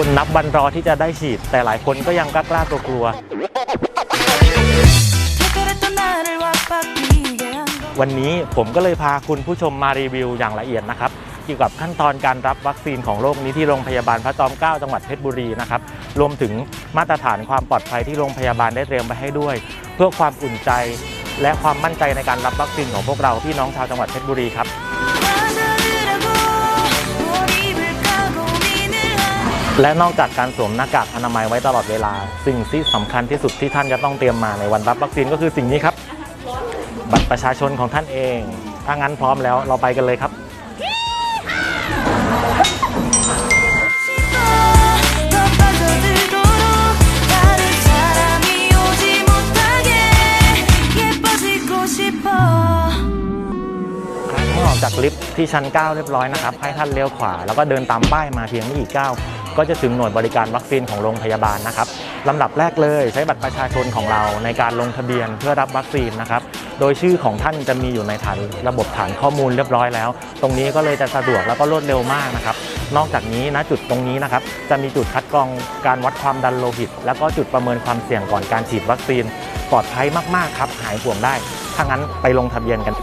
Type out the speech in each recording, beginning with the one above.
คนนับบันรอที่จะได้ฉีด แต่หลายคนก็ยังกล้ากล้ากลัวกลัว วันนี้ผมก็เลยพาคุณผู้ชมมารีวิวอย่างละเอียดนะครับเกี่ยวกับขั้นตอนการรับวัคซีนของโรคนี้ที่โรงพยาบาลพระจอมเก้าจังหวัดเพชรบุรีนะครับรวมถึงมาตรฐานความปลอดภัยที่โรงพยาบาลได้เตรียมไว้ให้ด้วย เพื่อความอุ่นใจ และความมั่นใจในการรับวัคซีนของพวกเราพี่น้องชาวจังหวัดเพชรบุรีครับ และนอกจากการสวมหน้ากากอนามัยไว้ตลอดเวลา สิ่งที่สำคัญที่สุดที่ท่านจะต้องเตรียมมาในวันรับวัคซีนก็คือสิ่งนี้ครับ บัตรประชาชนของท่านเอง ถ้างั้นพร้อมแล้วเราไปกันเลยครับออกจากลิฟท์ที่ชั้น 9 เรียบร้อยนะครับ ให้ท่านเลี้ยวขวา แล้วก็เดินตามป้ายมาเพียงไม่กี่ก้าว ก็จะถึงหน่วยบริการวัคซีนของโรงพยาบาลนะครับลำดับแรกเลยใช้บัตรประชาชนของเราในการลงทะเบียนเพื่อรับวัคซีนนะครับ โดยชื่อของท่านจะมีอยู่ในฐานระบบฐานข้อมูลเรียบร้อยแล้ว ตรงนี้ก็เลยจะสะดวกแล้วก็รวดเร็วมากนะครับ นอกจากนี้นะจุดตรงนี้นะครับจะมีจุดคัดกรองการวัดความดันโลหิต แล้วก็จุดประเมินความเสี่ยงก่อนการฉีดวัคซีนปลอดภัยมากๆครับหายห่วงได้ ถ้างั้นไปลงทะเบียนกัน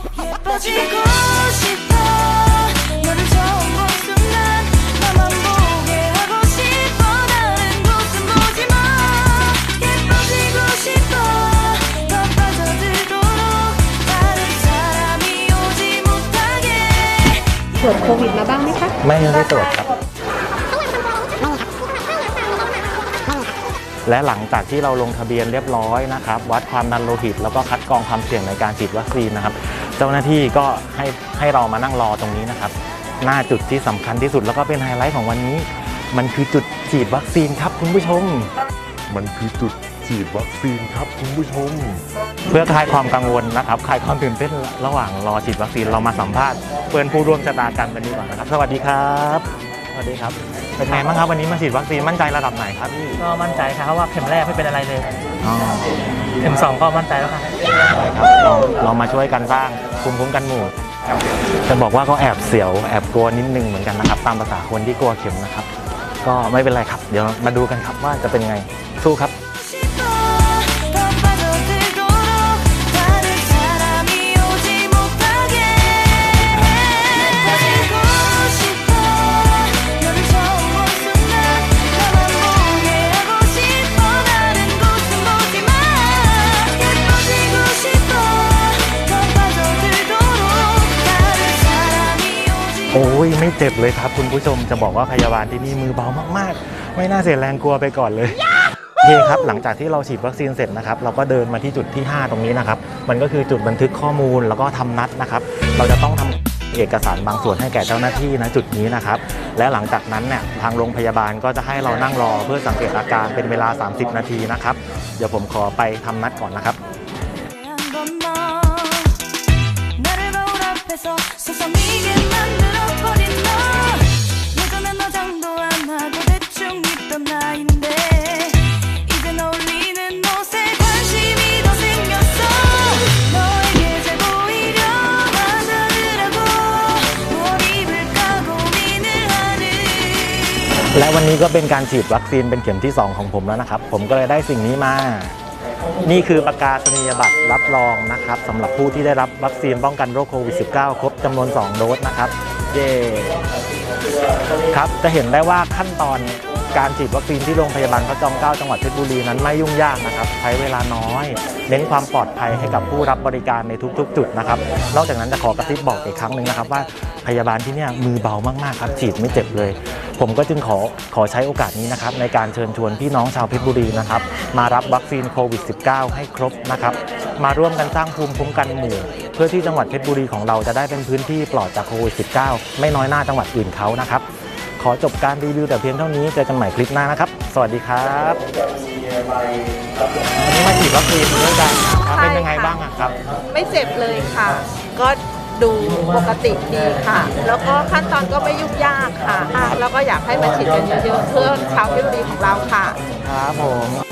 ตรวจโควิดมาบ้างไหมคะ ไม่ได้ตรวจครับ และหลังจากที่เราลงทะเบียนเรียบร้อยนะครับ วัดความดันโลหิต แล้วก็คัดกรองความเสี่ยงในการฉีดวัคซีนนะครับ เจ้าหน้าที่ก็ให้ให้เรามานั่งรอตรงนี้นะครับ หน้าจุดที่สำคัญที่สุดแล้วก็เป็นไฮไลท์ของวันนี้ มันคือจุดฉีดวัคซีนครับคุณผู้ชม มันคือจุด ฉีดวัคซีนครับคุณผู้ชม เพื่อคลายความกังวลนะครับคลายความตื่นเต้นระหว่างรอฉีดวัคซีนเรามาสัมภาษณ์เพื่อนผู้ร่วมชะตากรรมกันดีกว่านะครับ สวัสดีครับสวัสดีครับเป็นไงบ้างครับวันนี้มาฉีดวัคซีนมั่นใจระดับไหนครับพี่ก็มั่นใจครับเพราะว่าเข็มแรกไม่เป็นอะไรเลยอ๋อเข็มสองก็มั่นใจแล้วครับได้ครับเราเรามาช่วยกันสร้างภูมิคุ้มกันหมู่จะบอกว่าก็แอบเสียวแอบกลัวนิดนึงเหมือนกันนะครับ ตามภาษาคนที่กลัวเข็มนะครับ ก็ไม่เป็นไรครับ เดี๋ยวมาดูกันครับว่าจะเป็นไงสู้ครับ โอ้ยไม่เจ็บเลยครับ คุณผู้ชมจะบอกว่าพยาบาลที่นี่มือเบามากๆ ไม่น่าเสียแรงกลัวไปก่อนเลยโอเคครับหลังจากที่เราฉีดวัคซีนเสร็จนะครับเราก็เดินมาที่จุดที่ 5 ตรงนี้นะครับ มันก็คือจุดบันทึกข้อมูลแล้วก็ทำนัดนะครับ เราจะต้องทำเอกสารบางส่วนให้แก่เจ้าหน้าที่นะจุดนี้นะครับ และหลังจากนั้นเนี่ยทางโรงพยาบาลก็จะให้เรานั่งรอเพื่อสังเกตอาการเป็นเวลา 30 นาทีนะครับ เดี๋ยวผมขอไปทำนัดก่อนนะครับ และวันนี้ก็เป็นการฉีดวัคซีนเป็นเข็มที่ 2 ของผมแล้วนะครับ ผมก็เลยได้สิ่งนี้มา นี่คือประกาศนียบัตรรับรองนะครับสำหรับผู้ที่ได้รับวัคซีนป้องกันโรคโควิด -19 ครบจำนวน 2 โดสนะครับ เย้ครับจะเห็นได้ว่าขั้นตอน การฉีดวัคซีนที่โรงพยาบาลพระจอมเกล้าจังหวัดเพชรบุรีนั้นไม่ยุ่งยากนะครับ ใช้เวลาน้อย เน้นความปลอดภัยให้กับผู้รับบริการในทุก ๆ จุดนะครับ นอกจากนั้นจะขอกระซิบบอกอีกครั้งหนึ่งนะครับว่าพยาบาลที่นี่มือเบามากๆครับฉีดไม่เจ็บเลย ผมก็จึงขอขอใช้โอกาสนี้นะครับในการเชิญชวนพี่น้องชาวเพชรบุรีนะครับมารับวัคซีนโควิด -19 ให้ครบนะครับมาร่วมกันสร้างภูมิคุ้มกันหมู่เพื่อที่จังหวัดเพชรบุรีของเราจะได้เป็นพื้นที่ปลอดจากโควิด -19 ไม่น้อยหน้าจังหวัดอื่นเขานะครับ ขอจบการรีวิวแต่เพียงเท่านี้ เจอกันใหม่คลิปหน้านะครับ สวัสดีครับวันนี้มาฉีดวัคซีนด้วยกันครับเป็นยังไงบ้างอะครับ ไม่เจ็บเลยค่ะ ก็ดูปกติดีค่ะ แล้วก็ขั้นตอนก็ไม่ยุ่งยากค่ะ แล้วก็อยากให้มาฉีดกันเยอะๆเพื่อชาวเพชรบุรีของเราค่ะ ครับผม